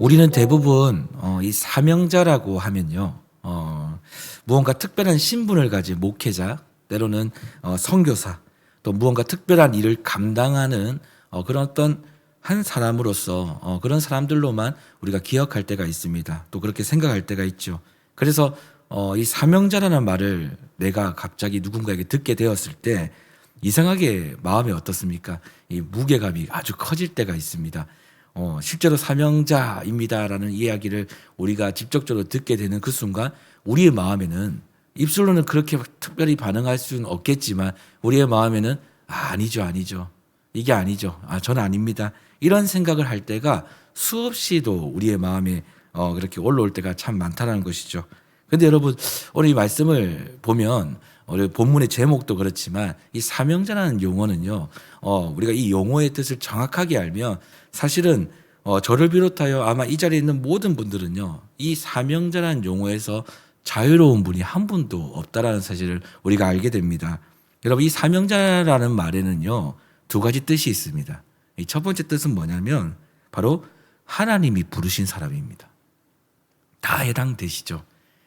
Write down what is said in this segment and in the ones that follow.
우리는 대부분 어, 이 사명자라고 하면요, 어, 무언가 특별한 신분을 가진 목회자, 때로는 어, 선교사, 또 무언가 특별한 일을 감당하는 어, 그런 어떤 한 사람으로서 어, 그런 사람들로만 우리가 기억할 때가 있습니다. 또 그렇게 생각할 때가 있죠. 그래서 어, 이 사명자라는 말을 내가 갑자기 누군가에게 듣게 되었을 때 이상하게 마음이 어떻습니까? 이 무게감이 아주 커질 때가 있습니다. 어, 실제로 사명자입니다라는 이야기를 우리가 직접적으로 듣게 되는 그 순간 우리의 마음에는 입술로는 그렇게 특별히 반응할 수는 없겠지만 우리의 마음에는 아, 아니죠, 아니죠. 이게 아니죠. 아, 저는 아닙니다. 이런 생각을 할 때가 수없이도 우리의 마음에 어, 그렇게 올라올 때가 참 많다는 것이죠. 근데 여러분, 오늘 이 말씀을 보면 우리 본문의 제목도 그렇지만 이 사명자라는 용어는요, 어, 우리가 이 용어의 뜻을 정확하게 알면 사실은 어, 저를 비롯하여 아마 이 자리에 있는 모든 분들은요, 이 사명자라는 용어에서 자유로운 분이 한 분도 없다라는 사실을 우리가 알게 됩니다. 여러분, 이 사명자라는 말에는요, 두 가지 뜻이 있습니다. 이 첫 번째 뜻은 뭐냐면 바로 하나님이 부르신 사람입니다. 다 해당되시죠.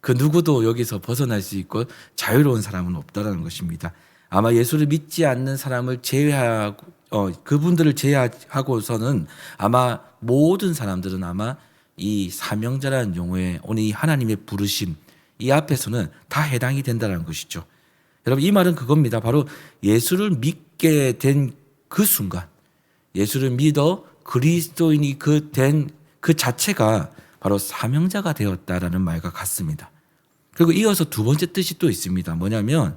그 누구도 여기서 벗어날 수 있고 자유로운 사람은 없다라는 것입니다. 아마 예수를 믿지 않는 사람을 제외하고 어, 그분들을 제외하고서는 아마 모든 사람들은 아마 이 사명자라는 용어에 오늘 이 하나님의 부르심 이 앞에서는 다 해당이 된다는 것이죠. 여러분 이 말은 그겁니다. 바로 예수를 믿게 된 그 순간 예수를 믿어 그리스도인이 그 된그 자체가 바로 사명자가 되었다라는 말과 같습니다. 그리고 이어서 두 번째 뜻이 또 있습니다. 뭐냐면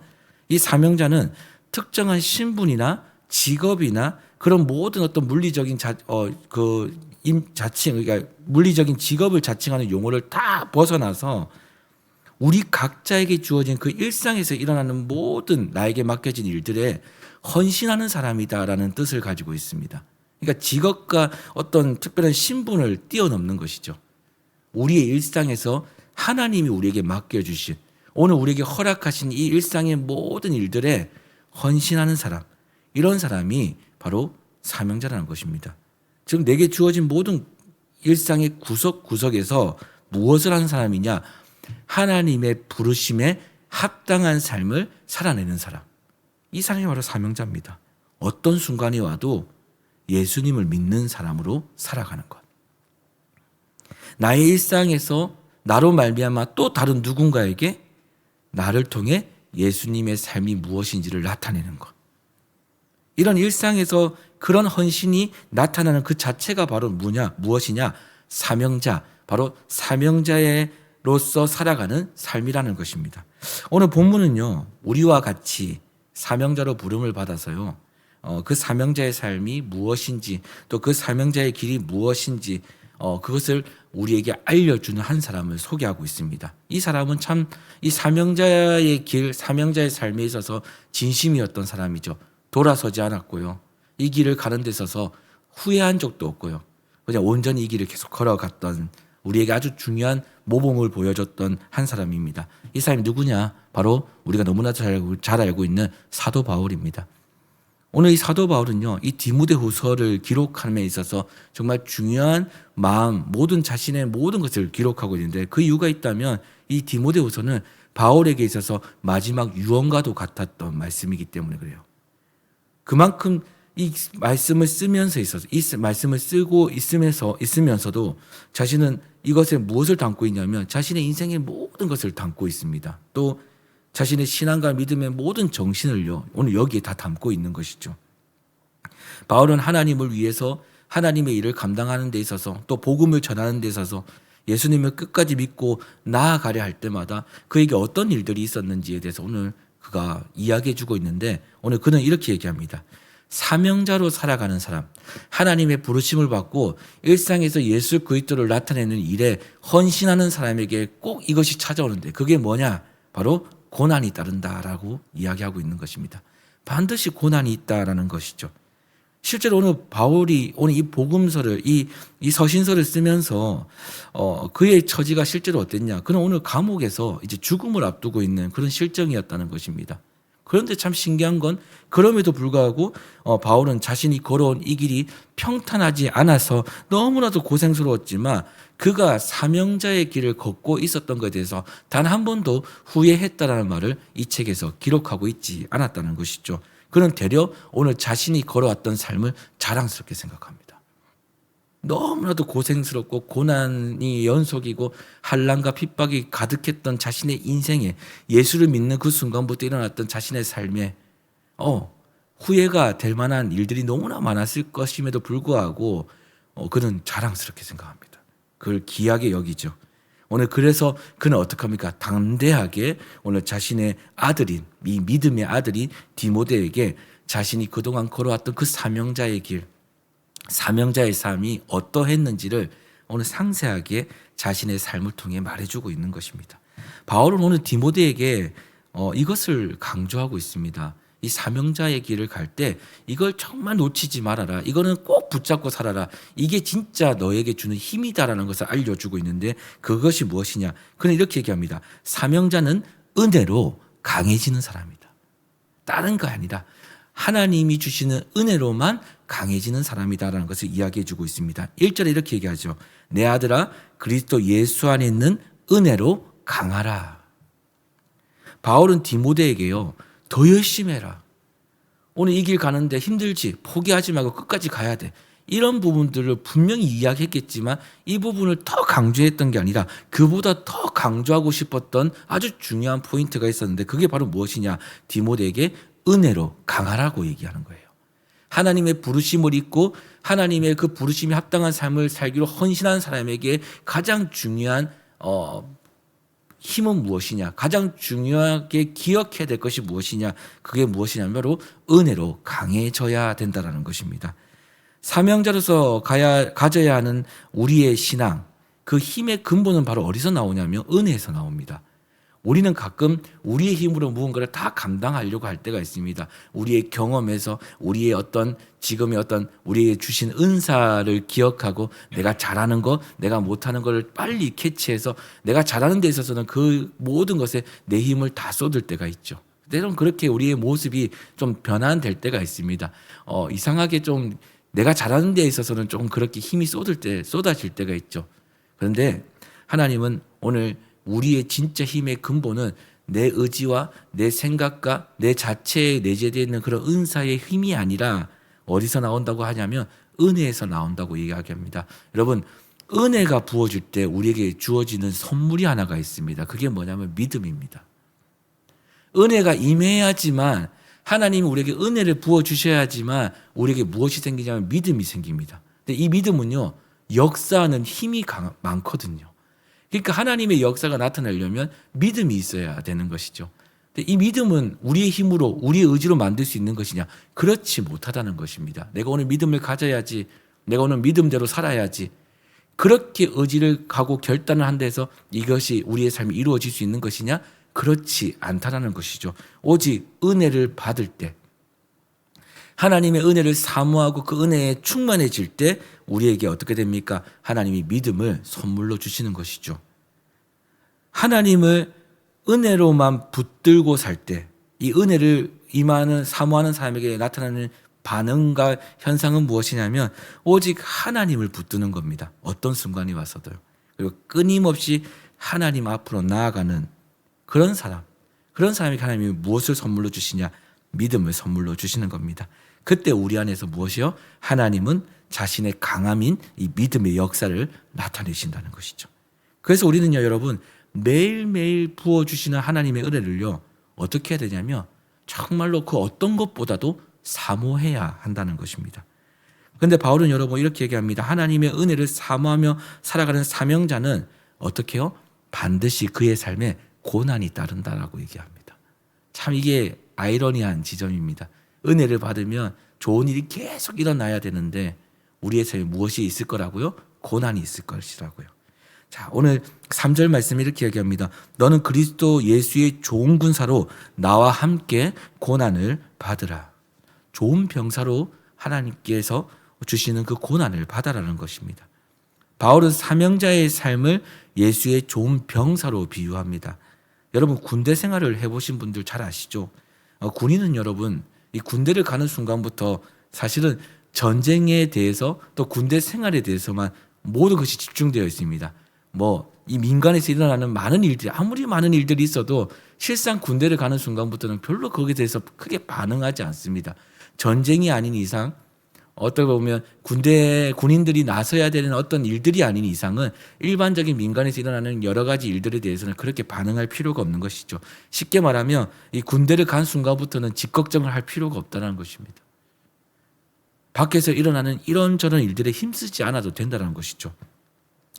이 사명자는 특정한 신분이나 직업이나 그런 모든 어떤 물리적인 자, 어, 그 임, 자칭, 그러니까 물리적인 직업을 자칭하는 용어를 다 벗어나서 우리 각자에게 주어진 그 일상에서 일어나는 모든 나에게 맡겨진 일들에 헌신하는 사람이다라는 뜻을 가지고 있습니다. 그러니까 직업과 어떤 특별한 신분을 뛰어넘는 것이죠. 우리의 일상에서 하나님이 우리에게 맡겨주신 오늘 우리에게 허락하신 이 일상의 모든 일들에 헌신하는 사람 이런 사람이 바로 사명자라는 것입니다. 즉 내게 주어진 모든 일상의 구석구석에서 무엇을 하는 사람이냐 하나님의 부르심에 합당한 삶을 살아내는 사람 이 사람이 바로 사명자입니다. 어떤 순간이 와도 예수님을 믿는 사람으로 살아가는 것. 나의 일상에서 나로 말미암아 또 다른 누군가에게 나를 통해 예수님의 삶이 무엇인지를 나타내는 것. 이런 일상에서 그런 헌신이 나타나는 그 자체가 바로 뭐냐, 무엇이냐? 사명자, 바로 사명자로서 살아가는 삶이라는 것입니다. 오늘 본문은요, 우리와 같이 사명자로 부름을 받아서요, 어, 그 사명자의 삶이 무엇인지, 또 그 사명자의 길이 무엇인지, 어, 그것을 우리에게 알려주는 한 사람을 소개하고 있습니다. 이 사람은 참 이 사명자의 길, 사명자의 삶에 있어서 진심이었던 사람이죠. 돌아서지 않았고요. 이 길을 가는 데 있어서 후회한 적도 없고요. 그냥 온전히 이 길을 계속 걸어갔던 우리에게 아주 중요한 모범을 보여줬던 한 사람입니다. 이 사람이 누구냐? 바로 우리가 너무나 잘 잘 알고 있는 사도 바울입니다. 오늘 이 사도 바울은요, 이 디모데 후서를 기록함에 있어서 정말 중요한 마음, 모든 자신의 모든 것을 기록하고 있는데 그 이유가 있다면 이 디모데 후서는 바울에게 있어서 마지막 유언과도 같았던 말씀이기 때문에 그래요. 그만큼 이 말씀을 쓰면서 있어서 이 말씀을 쓰고 있으면서 있으면서도 자신은 이것에 무엇을 담고 있냐면 자신의 인생의 모든 것을 담고 있습니다. 또 자신의 신앙과 믿음의 모든 정신을요 오늘 여기에 다 담고 있는 것이죠. 바울은 하나님을 위해서 하나님의 일을 감당하는 데 있어서 또 복음을 전하는 데 있어서 예수님을 끝까지 믿고 나아가려 할 때마다 그에게 어떤 일들이 있었는지에 대해서 오늘 그가 이야기해 주고 있는데 오늘 그는 이렇게 얘기합니다. 사명자로 살아가는 사람, 하나님의 부르심을 받고 일상에서 예수 그리스도를 나타내는 일에 헌신하는 사람에게 꼭 이것이 찾아오는데 그게 뭐냐? 바로 고난이 따른다라고 이야기하고 있는 것입니다. 반드시 고난이 있다라는 것이죠. 실제로 오늘 바울이 오늘 이 복음서를 이, 이 서신서를 쓰면서 어, 그의 처지가 실제로 어땠냐? 그는 오늘 감옥에서 이제 죽음을 앞두고 있는 그런 실정이었다는 것입니다. 그런데 참 신기한 건 그럼에도 불구하고 어, 바울은 자신이 걸어온 이 길이 평탄하지 않아서 너무나도 고생스러웠지만 그가 사명자의 길을 걷고 있었던 것에 대해서 단 한 번도 후회했다라는 말을 이 책에서 기록하고 있지 않았다는 것이죠. 그는 되려 오늘 자신이 걸어왔던 삶을 자랑스럽게 생각합니다. 너무나도 고생스럽고 고난이 연속이고 한란과 핍박이 가득했던 자신의 인생에 예수를 믿는 그 순간부터 일어났던 자신의 삶에 어 후회가 될 만한 일들이 너무나 많았을 것임에도 불구하고 어, 그는 자랑스럽게 생각합니다. 그걸 귀하게 여기죠. 오늘 그래서 그는 어떻게 합니까? 담대하게 오늘 자신의 아들인 이 믿음의 아들인 디모데에게 자신이 그동안 걸어왔던 그 사명자의 길, 사명자의 삶이 어떠했는지를 오늘 상세하게 자신의 삶을 통해 말해주고 있는 것입니다. 바울은 오늘 디모데에게 어, 이것을 강조하고 있습니다. 이 사명자의 길을 갈 때 이걸 정말 놓치지 말아라. 이거는 꼭 붙잡고 살아라. 이게 진짜 너에게 주는 힘이다라는 것을 알려주고 있는데 그것이 무엇이냐? 그는 이렇게 얘기합니다. 사명자는 은혜로 강해지는 사람이다. 다른 거 아니라 하나님이 주시는 은혜로만 강해지는 사람이다라는 것을 이야기해 주고 있습니다. 1절에 이렇게 얘기하죠. 내 아들아 그리스도 예수 안에 있는 은혜로 강하라. 바울은 디모데에게요. 더 열심히 해라. 오늘 이 길 가는데 힘들지 포기하지 말고 끝까지 가야 돼. 이런 부분들을 분명히 이야기했겠지만 이 부분을 더 강조했던 게 아니라 그보다 더 강조하고 싶었던 아주 중요한 포인트가 있었는데 그게 바로 무엇이냐? 디모데에게 은혜로 강하라고 얘기하는 거예요. 하나님의 부르심을 잊고 하나님의 그 부르심이 합당한 삶을 살기로 헌신한 사람에게 가장 중요한 어, 힘은 무엇이냐? 가장 중요하게 기억해야 될 것이 무엇이냐? 그게 무엇이냐면 바로 은혜로 강해져야 된다라는 것입니다. 사명자로서 가야, 가져야 하는 우리의 신앙, 그 힘의 근본은 바로 어디서 나오냐면 은혜에서 나옵니다. 우리는 가끔 우리의 힘으로 무언가를 다 감당하려고 할 때가 있습니다. 우리의 경험에서 우리의 어떤 지금의 어떤 우리에게 주신 은사를 기억하고 내가 잘하는 거, 내가 못하는 걸 빨리 캐치해서 내가 잘하는 데 있어서는 그 모든 것에 내 힘을 다 쏟을 때가 있죠. 때론 그렇게 우리의 모습이 좀 변환될 때가 있습니다. 어, 이상하게 좀 내가 잘하는 데 있어서는 조금 그렇게 힘이 쏟을 때, 쏟아질 때가 있죠. 그런데 하나님은 오늘 우리의 진짜 힘의 근본은 내 의지와 내 생각과 내 자체에 내재되어 있는 그런 은사의 힘이 아니라 어디서 나온다고 하냐면 은혜에서 나온다고 이야기합니다. 여러분, 은혜가 부어질 때 우리에게 주어지는 선물이 하나가 있습니다. 그게 뭐냐면 믿음입니다. 은혜가 임해야지만 하나님이 우리에게 은혜를 부어 주셔야지만 우리에게 무엇이 생기냐면 믿음이 생깁니다. 근데 이 믿음은요 역사하는 힘이 강, 많거든요. 그러니까 하나님의 역사가 나타나려면 믿음이 있어야 되는 것이죠. 근데 이 믿음은 우리의 힘으로 우리의 의지로 만들 수 있는 것이냐? 그렇지 못하다는 것입니다. 내가 오늘 믿음을 가져야지. 내가 오늘 믿음대로 살아야지. 그렇게 의지를 가고 결단을 한 데서 이것이 우리의 삶이 이루어질 수 있는 것이냐? 그렇지 않다라는 것이죠. 오직 은혜를 받을 때 하나님의 은혜를 사모하고 그 은혜에 충만해질 때 우리에게 어떻게 됩니까? 하나님이 믿음을 선물로 주시는 것이죠. 하나님을 은혜로만 붙들고 살 때 이 은혜를 임하는 사모하는 사람에게 나타나는 반응과 현상은 무엇이냐면 오직 하나님을 붙드는 겁니다. 어떤 순간이 와서도요. 그리고 끊임없이 하나님 앞으로 나아가는 그런 사람, 그런 사람에게 하나님이 무엇을 선물로 주시냐? 믿음을 선물로 주시는 겁니다. 그때 우리 안에서 무엇이요? 하나님은 자신의 강함인 이 믿음의 역사를 나타내신다는 것이죠. 그래서 우리는요, 여러분, 매일매일 부어주시는 하나님의 은혜를요, 어떻게 해야 되냐면, 정말로 그 어떤 것보다도 사모해야 한다는 것입니다. 근데 바울은 여러분 이렇게 얘기합니다. 하나님의 은혜를 사모하며 살아가는 사명자는 어떻게 요 반드시 그의 삶에 고난이 따른다라고 얘기합니다. 참 이게 아이러니한 지점입니다. 은혜를 받으면 좋은 일이 계속 일어나야 되는데 우리의 삶에 무엇이 있을 거라고요? 고난이 있을 것이라고요. 자, 오늘 3절 말씀 이렇게 얘기합니다. 너는 그리스도 예수의 좋은 군사로 나와 함께 고난을 받으라. 좋은 병사로 하나님께서 주시는 그 고난을 받아라는 것입니다. 바울은 사명자의 삶을 예수의 좋은 병사로 비유합니다. 여러분 군대 생활을 해보신 분들 잘 아시죠? 어, 군인은 여러분 이 군대를 가는 순간부터 사실은 전쟁에 대해서 또 군대 생활에 대해서만 모든 것이 집중되어 있습니다. 뭐 이 민간에서 일어나는 많은 일들이 아무리 많은 일들이 있어도 실상 군대를 가는 순간부터는 별로 거기에 대해서 크게 반응하지 않습니다. 전쟁이 아닌 이상 어떻게 보면 군대 군인들이 나서야 되는 어떤 일들이 아닌 이상은 일반적인 민간에서 일어나는 여러 가지 일들에 대해서는 그렇게 반응할 필요가 없는 것이죠. 쉽게 말하면 이 군대를 간 순간부터는 직걱정을 할 필요가 없다는 것입니다. 밖에서 일어나는 이런저런 일들에 힘쓰지 않아도 된다는 것이죠.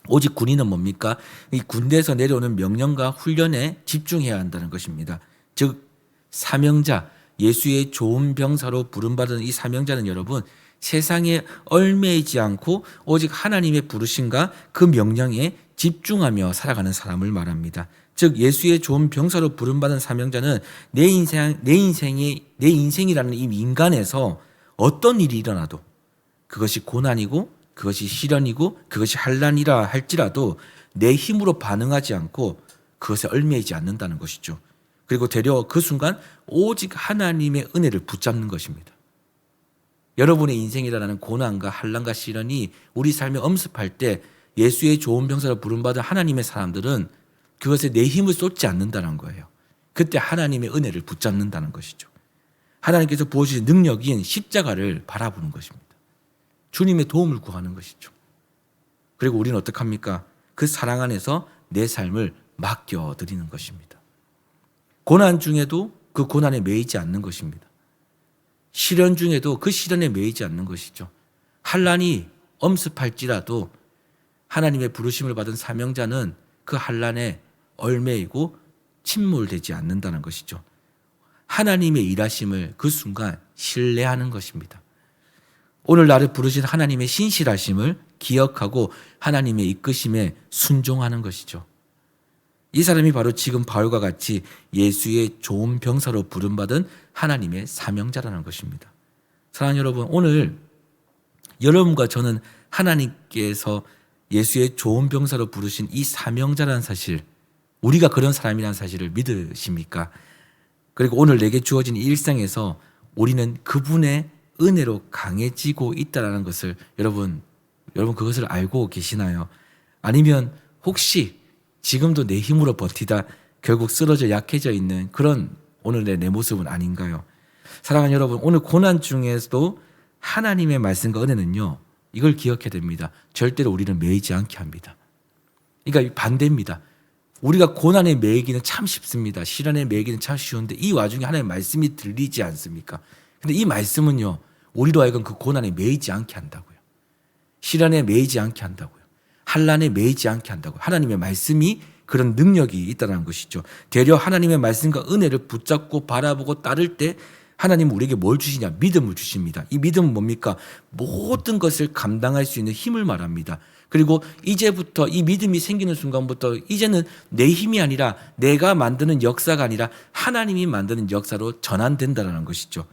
오직 군인은 뭡니까? 이 군대에서 내려오는 명령과 훈련에 집중해야 한다는 것입니다. 즉 사명자 예수의 좋은 병사로 부름받은 이 사명자는 여러분 세상에 얼매이지 않고 오직 하나님의 부르심과 그 명령에 집중하며 살아가는 사람을 말합니다. 즉 예수의 좋은 병사로 부름받은 사명자는 내 인생 내 인생이 내 인생이라는 이 민간에서 어떤 일이 일어나도 그것이 고난이고 그것이 시련이고 그것이 환란이라 할지라도 내 힘으로 반응하지 않고 그것에 얽매이지 않는다는 것이죠. 그리고 되려 그 순간 오직 하나님의 은혜를 붙잡는 것입니다. 여러분의 인생이라는 고난과 환란과 시련이 우리 삶에 엄습할 때 예수의 좋은 병사로 부름받은 하나님의 사람들은 그것에 내 힘을 쏟지 않는다는 거예요. 그때 하나님의 은혜를 붙잡는다는 것이죠. 하나님께서 부어주신 능력인 십자가를 바라보는 것입니다. 주님의 도움을 구하는 것이죠. 그리고 우리는 어떡합니까? 그 사랑 안에서 내 삶을 맡겨드리는 것입니다. 고난 중에도 그 고난에 매이지 않는 것입니다. 시련 중에도 그 시련에 매이지 않는 것이죠. 한란이 엄습할지라도 하나님의 부르심을 받은 사명자는 그 한란에 얼매이고 침몰되지 않는다는 것이죠. 하나님의 일하심을 그 순간 신뢰하는 것입니다. 오늘 나를 부르신 하나님의 신실하심을 기억하고 하나님의 이끄심에 순종하는 것이죠. 이 사람이 바로 지금 바울과 같이 예수의 좋은 병사로 부름받은 하나님의 사명자라는 것입니다. 사랑하는 여러분, 오늘 여러분과 저는 하나님께서 예수의 좋은 병사로 부르신 이 사명자라는 사실, 우리가 그런 사람이라는 사실을 믿으십니까? 그리고 오늘 내게 주어진 이 일상에서 우리는 그분의 은혜로 강해지고 있다라는 것을 여러분, 여러분 그것을 알고 계시나요? 아니면 혹시 지금도 내 힘으로 버티다 결국 쓰러져 약해져 있는 그런 오늘의 내 모습은 아닌가요? 사랑하는 여러분, 오늘 고난 중에서도 하나님의 말씀과 은혜는요, 이걸 기억해야 됩니다. 절대로 우리는 매이지 않게 합니다. 그러니까 반대입니다. 우리가 고난에 매이기는 참 쉽습니다. 시련에 매이기는 참 쉬운데 이 와중에 하나님의 말씀이 들리지 않습니까? 근데 이 말씀은요, 우리로 하여금 그 고난에 매이지 않게 한다고요. 시련에 매이지 않게 한다고요. 한란에 매이지 않게 한다고. 하나님의 말씀이 그런 능력이 있다는 것이죠. 되려 하나님의 말씀과 은혜를 붙잡고 바라보고 따를 때 하나님은 우리에게 뭘 주시냐? 믿음을 주십니다. 이 믿음은 뭡니까? 모든 것을 감당할 수 있는 힘을 말합니다. 그리고 이제부터 이 믿음이 생기는 순간부터 이제는 내 힘이 아니라 내가 만드는 역사가 아니라 하나님이 만드는 역사로 전환된다는 것이죠.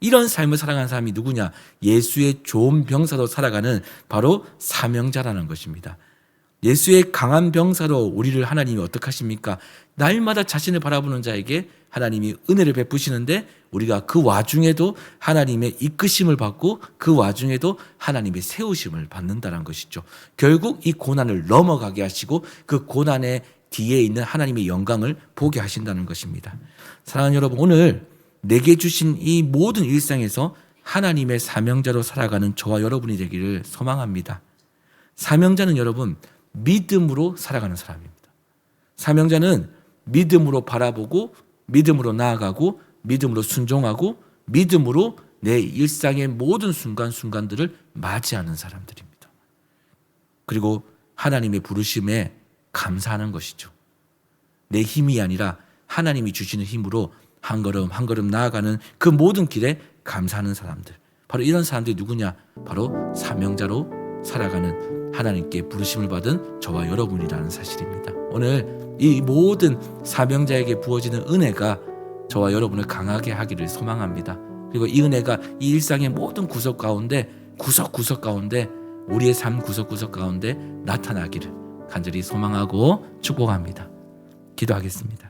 이런 삶을 살아가는 사람이 누구냐? 예수의 좋은 병사로 살아가는 바로 사명자라는 것입니다. 예수의 강한 병사로 우리를 하나님이 어떻게 하십니까? 날마다 자신을 바라보는 자에게 하나님이 은혜를 베푸시는데 우리가 그 와중에도 하나님의 이끄심을 받고 그 와중에도 하나님의 세우심을 받는다는 것이죠. 결국 이 고난을 넘어가게 하시고 그 고난의 뒤에 있는 하나님의 영광을 보게 하신다는 것입니다. 사랑하는 여러분, 오늘 내게 주신 이 모든 일상에서 하나님의 사명자로 살아가는 저와 여러분이 되기를 소망합니다. 사명자는 여러분 믿음으로 살아가는 사람입니다. 사명자는 믿음으로 바라보고 믿음으로 나아가고 믿음으로 순종하고 믿음으로 내 일상의 모든 순간순간들을 맞이하는 사람들입니다. 그리고 하나님의 부르심에 감사하는 것이죠. 내 힘이 아니라 하나님이 주시는 힘으로 한 걸음 한 걸음 나아가는 그 모든 길에 감사하는 사람들. 바로 이런 사람들이 누구냐? 바로 사명자로 살아가는 하나님께 부르심을 받은 저와 여러분이라는 사실입니다. 오늘 이 모든 사명자에게 부어지는 은혜가 저와 여러분을 강하게 하기를 소망합니다. 그리고 이 은혜가 이 일상의 모든 구석 가운데 구석구석 가운데 우리의 삶 구석구석 가운데 나타나기를 간절히 소망하고 축복합니다. 기도하겠습니다.